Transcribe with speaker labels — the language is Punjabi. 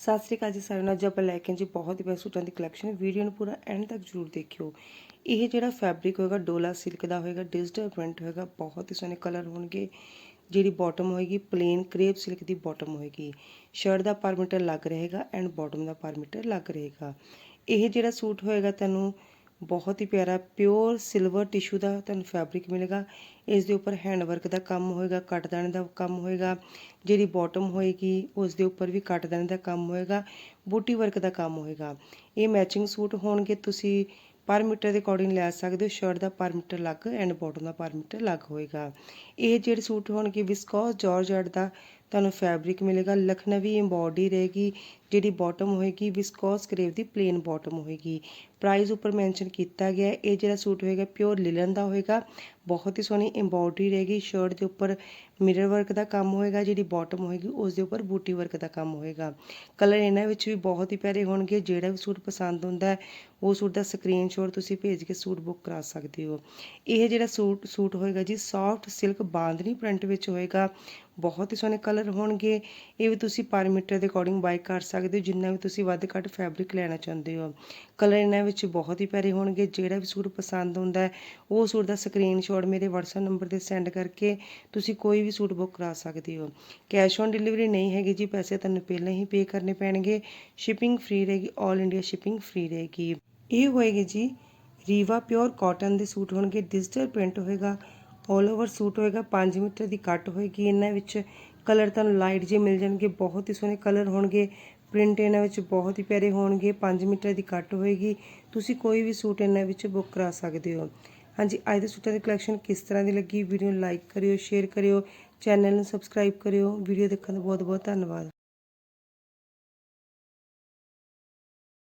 Speaker 1: ਸਤਿ ਸ੍ਰੀ ਅਕਾਲ ਜੀ ਸਾਰਿਆਂ ਨੂੰ। ਅੱਜ ਆਪਾਂ ਲੈ ਕੇ ਜੀ ਬਹੁਤ ਹੀ ਬੈਸਟ ਸੂਟਾਂ ਦੀ ਕਲੈਕਸ਼ਨ ਵੀਡੀਓ ਨੂੰ ਪੂਰਾ ਐਂਡ ਤੱਕ ਜਰੂਰ ਦੇਖਿਓ। ਇਹ ਜਿਹੜਾ ਫੈਬਰਿਕ ਹੋਏਗਾ, ਡੋਲਾ ਸਿਲਕ ਦਾ ਹੋਏਗਾ ਡਿਜੀਟਲ ਪ੍ਰਿੰਟ ਹੋਏਗਾ, ਬਹੁਤ ਹੀ ਸੋਹਣੇ ਕਲਰ ਹੋਣਗੇ। ਜਿਹੜੀ ਬਾਟਮ ਹੋਏਗੀ ਪਲੇਨ ਕ੍ਰੇਪ ਸਿਲਕ ਦੀ ਬਾਟਮ ਹੋਏਗੀ। ਸ਼ਰਟ ਦਾ ਪਰ ਮੀਟਰ ਲੱਗ ਰਹੇਗਾ ਐਂਡ ਬਾਟਮ ਦਾ ਪਰ ਮੀਟਰ ਲੱਗ ਰਹੇਗਾ। ਇਹ ਜਿਹੜਾ ਸੂਟ ਹੋਏਗਾ ਤੁਹਾਨੂੰ ਬਹੁਤ ਹੀ ਪਿਆਰਾ ਪਿਓਰ ਸਿਲਵਰ ਟਿਸ਼ੂ ਦਾ ਤੁਹਾਨੂੰ ਫੈਬਰਿਕ ਮਿਲੇਗਾ। ਇਸ ਦੇ ਉੱਪਰ ਹੈਂਡ ਵਰਕ ਦਾ ਕੰਮ ਹੋਏਗਾ ਕੱਟਦਾਣੇ ਦਾ ਕੰਮ ਹੋਏਗਾ, ਜਿਹੜੀ ਬਾਟਮ ਹੋਏਗੀ ਉਸ ਦੇ ਉੱਪਰ ਵੀ ਕੱਟਦਾਣੇ ਦਾ ਕੰਮ ਹੋਏਗਾ ਬੂਟੀ ਵਰਕ ਦਾ ਕੰਮ ਹੋਏਗਾ। ਇਹ ਮੈਚਿੰਗ ਸੂਟ ਹੋਣਗੇ, ਤੁਸੀਂ ਪਰ ਮੀਟਰ ਦੇ ਅਕੋਰਡਿੰਗ ਲੈ ਸਕਦੇ ਹੋ ਸ਼ਰਟ ਦਾ ਪਰ ਮੀਟਰ ਲੱਗ ਐਂਡ ਬਾਟਮ ਦਾ ਪਰ ਮੀਟਰ ਲੱਗ ਹੋਏਗਾ। ਇਹ ਜਿਹੜੇ ਸੂਟ ਹੋਣਗੇ ਵਿਸਕੋਸ ਜਾਰਜਟ ਦਾ ਤੁਹਾਨੂੰ ਫੈਬਰਿਕ ਮਿਲੇਗਾ, ਲਖਨਵੀ ਐਮਬੋਡੀ ਰਹੇਗੀ ਜਿਹੜੀ ਬਾਟਮ ਹੋਏਗੀ ਵਿਸਕੋਸ ਕਰੇਵ ਦੀ ਪਲੇਨ ਬਾਟਮ ਹੋਏਗੀ। ਪ੍ਰਾਈਸ ਉੱਪਰ ਮੈਂਸ਼ਨ ਕੀਤਾ ਗਿਆ ਇਹ ਜਿਹੜਾ ਸੂਟ ਹੋਏਗਾ ਪਿਓਰ ਲਿਲਨ ਦਾ ਹੋਏਗਾ। ਬਹੁਤ ਹੀ ਸੋਹਣੀ ਐਮਬੋਡੀ ਰਹੇਗੀ। ਸ਼ਰਟ ਦੇ ਉੱਪਰ ਮਿਰਰ ਵਰਕ ਦਾ ਕੰਮ ਹੋਏਗਾ, ਜਿਹੜੀ ਬਾਟਮ ਹੋਏਗੀ, ਉਸ ਦੇ ਉੱਪਰ ਬੂਟੀ ਵਰਕ ਦਾ ਕੰਮ ਹੋਏਗਾ। ਕਲਰ ਇਹਨਾਂ ਵਿੱਚ ਵੀ ਬਹੁਤ ਹੀ ਪਿਆਰੇ ਹੋਣਗੇ। ਜਿਹੜਾ ਵੀ ਸੂਟ ਪਸੰਦ ਹੁੰਦਾ ਉਹ ਸੂਟ ਦਾ ਸਕਰੀਨਸ਼ਾਟ ਤੁਸੀਂ ਭੇਜ ਕੇ ਸੂਟ ਬੁੱਕ ਕਰਾ ਸਕਦੇ ਹੋ। ਇਹ ਜਿਹੜਾ ਸੂਟ ਸੂਟ ਹੋਏਗਾ ਜੀ ਸੌਫਟ ਸਿਲਕ ਬਾਂਦਨੀ ਪ੍ਰਿੰਟ ਵਿੱਚ ਹੋਏਗਾ। ਬਹੁਤ ਹੀ ਸੋਹਣੇ ਕਲਰ ਹੋਣਗੇ। ਇਹ ਵੀ ਤੁਸੀਂ ਪਰ ਮੀਟਰ ਦੇ ਅਕੋਰਡਿੰਗ ਬਾਈ ਕਰ ਸਕਦੇ ਹੋ, ਜਿੰਨਾ ਵੀ ਤੁਸੀਂ ਵੱਧ ਘੱਟ ਫੈਬਰਿਕ ਲੈਣਾ ਚਾਹੁੰਦੇ ਹੋ। ਕਲਰ ਇਹਨਾਂ ਵਿੱਚ ਬਹੁਤ ਹੀ ਪਿਆਰੇ ਹੋਣਗੇ, ਜਿਹੜਾ ਵੀ ਸੂਟ ਪਸੰਦ ਹੁੰਦਾ ਉਹ ਸੂਟ ਦਾ ਸਕਰੀਨਸ਼ਾਟ ਮੇਰੇ WhatsApp ਨੰਬਰ ਤੇ ਸੈਂਡ ਕਰਕੇ ਤੁਸੀਂ ਕੋਈ ਵੀ ਸੂਟ ਬੁੱਕ ਕਰਾ ਸਕਦੇ ਹੋ। ਕੈਸ਼ ਔਨ ਡਿਲੀਵਰੀ ਨਹੀਂ ਹੈਗੀ ਜੀ, ਪੈਸੇ ਤੁਹਾਨੂੰ ਪਹਿਲਾਂ ਹੀ ਪੇ ਕਰਨੇ ਪੈਣਗੇ। ਸ਼ਿਪਿੰਗ ਫ੍ਰੀ ਰਹੇਗੀ 올 ਇੰਡੀਆ ਸ਼ਿਪਿੰਗ ਫ੍ਰੀ ਰਹੇਗੀ। ਇਹ ਹੋਏਗੀ ਜੀ ਰੀਵਾ ਪਿਓਰ ਕਾਟਨ ਦੇ ਸੂਟ ਹੋਣਗੇ ਡਿਜੀਟਲ ਪ੍ਰਿੰਟ ਹੋਏਗਾ 올 ਓਵਰ ਸੂਟ ਹੋਏਗਾ 5 ਮੀਟਰ ਦੀ ਕੱਟ ਹੋਏਗੀ। ਇਹਨਾਂ ਵਿੱਚ ਕਲਰ ਤੁਹਾਨੂੰ ਲਾਈਟ ਜੇ ਮਿਲ ਜਾਣਗੇ, ਬਹੁਤ ਹੀ ਸੋਹਣੇ ਕਲਰ ਹੋਣਗੇ। ਪ੍ਰਿੰਟ ਇਹਨਾਂ ਵਿੱਚ ਬਹੁਤ ਹੀ ਪਿਆਰੇ ਹੋਣਗੇ 5 ਮੀਟਰ ਦੀ ਕੱਟ ਹੋਏਗੀ। ਤੁਸੀਂ ਕੋਈ ਵੀ ਸੂਟ ਇਹਨਾਂ ਵਿੱਚ ਬੁੱਕ ਕਰਾ ਸਕਦੇ ਹੋ। ਹਾਂਜੀ, ਅੱਜ ਦੇ ਸੂਟਾਂ ਦੀ ਕਲੈਕਸ਼ਨ ਕਿਸ ਤਰ੍ਹਾਂ ਦੀ ਲੱਗੀ? ਵੀਡੀਓ ਨੂੰ ਲਾਈਕ ਕਰਿਓ, ਸ਼ੇਅਰ ਕਰਿਓ, ਚੈਨਲ ਨੂੰ ਸਬਸਕ੍ਰਾਈਬ ਕਰਿਓ। ਵੀਡੀਓ ਦੇਖਣ ਦਾ ਬਹੁਤ ਬਹੁਤ ਧੰਨਵਾਦ।